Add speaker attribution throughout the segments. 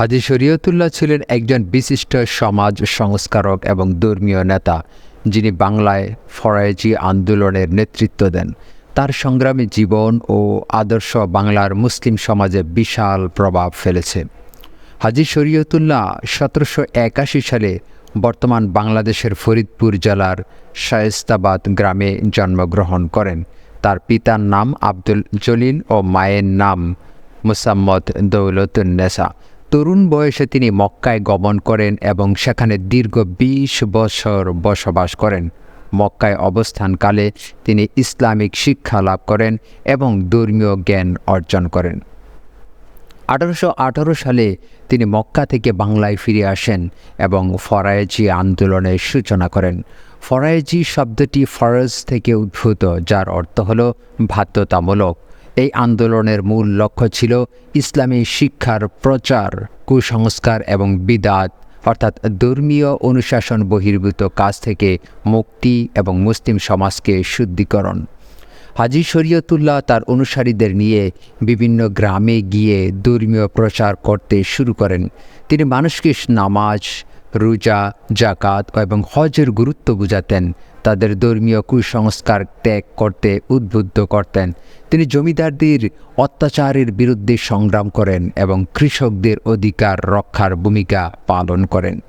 Speaker 1: হাজি শরীয়তুল্লাহ ছিলেন একজন বিশিষ্ট সমাজ সংস্কারক এবং ধর্মীয় নেতা, যিনি বাংলায় ফরায়েজি আন্দোলনের নেতৃত্ব দেন। তার সংগ্রামী জীবন ও আদর্শ বাংলার মুসলিম সমাজে বিশাল প্রভাব ফেলেছে। হাজি শরীয়তুল্লাহ সতেরোশো একাশি সালে বর্তমান বাংলাদেশের ফরিদপুর জেলার শায়েস্তাবাদ গ্রামে জন্মগ্রহণ করেন। তার পিতার নাম আব্দুল জলিল ও মায়ের নাম মুসাম্মদ দৌলতুন্নেসা তরুণ বয়সে তিনি মক্কায় গমন করেন এবং সেখানে দীর্ঘ বিশ বছর বসবাস করেন। মক্কায় অবস্থানকালে তিনি ইসলামিক শিক্ষা লাভ করেন এবং ধর্মীয় জ্ঞান অর্জন করেন। আঠারোশো আঠারো সালে তিনি মক্কা থেকে বাংলায় ফিরে আসেন এবং ফরায়েজি আন্দোলনের সূচনা করেন। ফরায়েজি শব্দটি ফরজ থেকে উদ্ভূত, যার অর্থ হল বাধ্যতামূলক। এই আন্দোলনের মূল লক্ষ্য ছিল ইসলামী শিক্ষার প্রচার, কুসংস্কার এবং বিদাত, অর্থাৎ ধর্মীয় অনুশাসন বহির্ভূত কাজ থেকে মুক্তি এবং মুসলিম সমাজকে শুদ্ধিকরণ। হাজি শরীয়তুল্লাহ তার অনুসারীদের নিয়ে বিভিন্ন গ্রামে গিয়ে ধর্মীয় প্রচার করতে শুরু করেন। তিনি মানুষকে নামাজ রোজা জাকাত এবং হজের গুরুত্ব বুঝাতেন। তাদের ধর্মীয় কুসংস্কার ত্যাগ করতে উদ্বুদ্ধ করতেন। তিনি জমিদারদের অত্যাচারের বিরুদ্ধে সংগ্রাম করেন এবং কৃষকদের অধিকার রক্ষার ভূমিকা পালন করেন।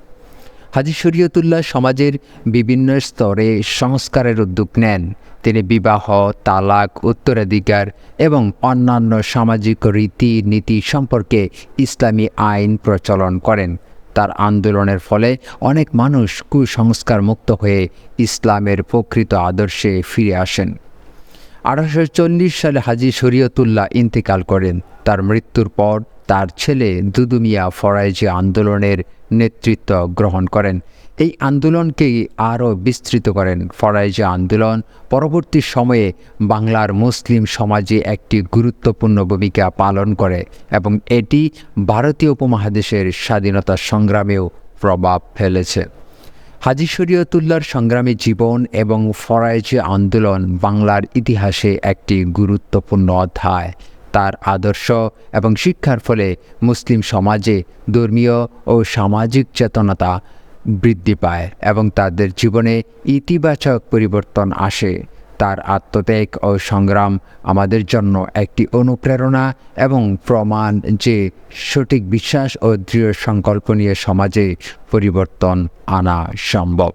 Speaker 1: হাজি শরীয়তুল্লাহ সমাজের বিভিন্ন স্তরে সংস্কারের উদ্যোগ নেন। তিনি বিবাহ, তালাক, উত্তরাধিকার এবং অন্যান্য সামাজিক রীতি নীতি সম্পর্কে ইসলামী আইন প্রচলন করেন। তার আন্দোলনের ফলে অনেক মানুষ কুসংস্কার মুক্ত হয়ে ইসলামের প্রকৃত আদর্শে ফিরে আসেন। আঠারোশো চল্লিশ সালে হাজি শরীয়তুল্লাহ ইন্তেকাল করেন। তার মৃত্যুর পর তার ছেলে দুদুমিয়া ফরাইজি আন্দোলনের নেতৃত্ব গ্রহণ করেন। এই আন্দোলনকে আরও বিস্তৃত করেন। ফরাইজি আন্দোলন পরবর্তী সময়ে বাংলার মুসলিম সমাজে একটি গুরুত্বপূর্ণ ভূমিকা পালন করে এবং এটি ভারতীয় উপমহাদেশের স্বাধীনতা সংগ্রামেও প্রভাব ফেলেছে। হাজি শরীয়তুল্লাহর সংগ্রামী জীবন এবং ফরাইজি আন্দোলন বাংলার ইতিহাসে একটি গুরুত্বপূর্ণ অধ্যায়। তার আদর্শ এবং শিক্ষার ফলে মুসলিম সমাজে ধর্মীয় ও সামাজিক চেতনতা বৃদ্ধি পায় এবং তাদের জীবনে ইতিবাচক পরিবর্তন আসে। তার আত্মত্যাগ ও সংগ্রাম আমাদের জন্য একটি অনুপ্রেরণা এবং প্রমাণ যে সঠিক বিশ্বাস ও দৃঢ় সংকল্প নিয়ে সমাজে পরিবর্তন আনা সম্ভব।